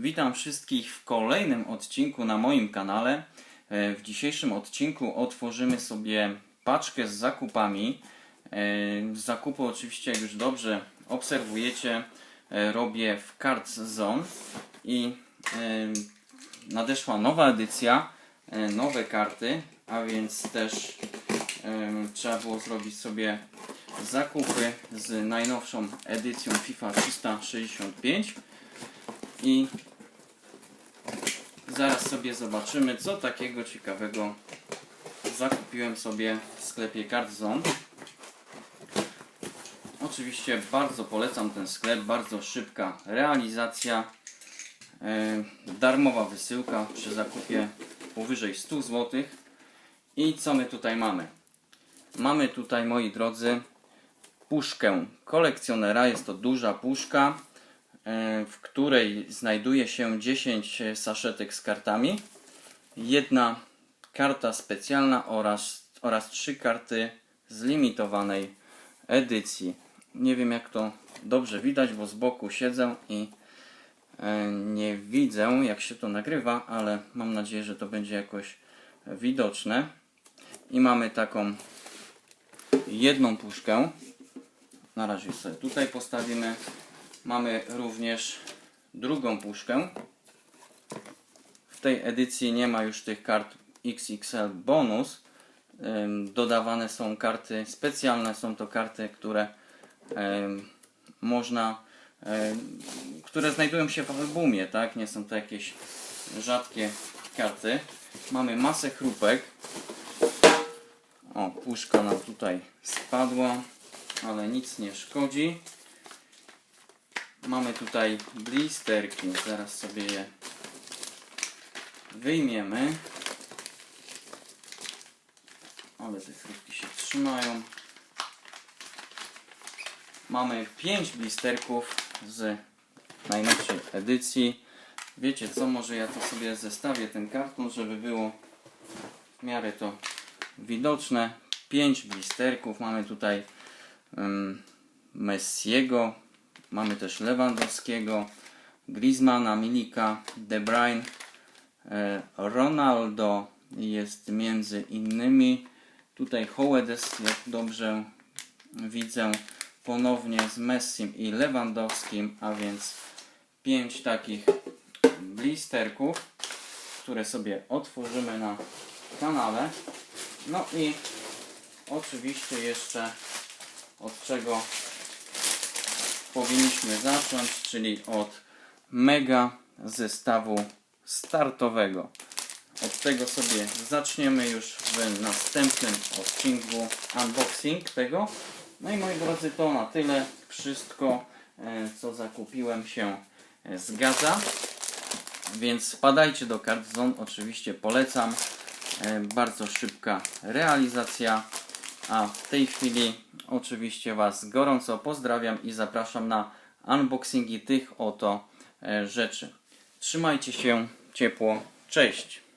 Witam wszystkich w kolejnym odcinku na moim kanale. E, W dzisiejszym odcinku otworzymy sobie paczkę z zakupami. E, Zakupy oczywiście, jak już dobrze obserwujecie, e, robię w Cards Zone i nadeszła nowa edycja, nowe karty, a więc też trzeba było zrobić sobie zakupy z najnowszą edycją FIFA 365 i zaraz sobie zobaczymy co takiego ciekawego zakupiłem sobie w sklepie Cardzone. Oczywiście bardzo polecam ten sklep, bardzo szybka realizacja, e, darmowa wysyłka przy zakupie powyżej 100 zł. I co my tutaj mamy? Mamy tutaj, moi drodzy, puszkę kolekcjonera. Jest to duża puszka, w której znajduje się 10 saszetek z kartami, jedna karta specjalna oraz, oraz 3 karty z limitowanej edycji. Nie wiem jak to dobrze widać, bo z boku siedzę i e, nie widzę jak się to nagrywa, ale mam nadzieję, że to będzie jakoś widoczne. I mamy taką jedną puszkę. Na razie sobie tutaj postawimy. Mamy również drugą puszkę. W tej edycji nie ma już tych kart XXL bonus. Dodawane są karty specjalne, są to karty, które można, które znajdują się w albumie, tak? Nie są to jakieś rzadkie karty. Mamy masę chrupek. O, puszka nam tutaj spadła, ale nic nie szkodzi. Mamy tutaj blisterki, zaraz sobie je wyjmiemy. Ale te chrupki się trzymają. Mamy 5 blisterków z najnowszej edycji. Wiecie co, może ja to sobie zestawię ten karton, żeby było w miarę to widoczne. 5 blisterków. Mamy tutaj um, Messiego, mamy też Lewandowskiego, Griezmana, Milika, De Bruyne, e, Ronaldo jest między innymi. Tutaj Hoedes, jak dobrze widzę, ponownie z Messim i Lewandowskim, a więc 5 takich blisterków, które sobie otworzymy na kanale. No i oczywiście jeszcze od czego powinniśmy zacząć, czyli od mega zestawu startowego. Od tego sobie zaczniemy już w następnym odcinku unboxing tego. No i moi drodzy, to na tyle. Wszystko, e, co zakupiłem się e, zgadza. Więc wpadajcie do Cardzone, oczywiście polecam. E, Bardzo szybka realizacja. A w tej chwili oczywiście Was gorąco pozdrawiam i zapraszam na unboxingi tych oto e, rzeczy. Trzymajcie się ciepło. Cześć!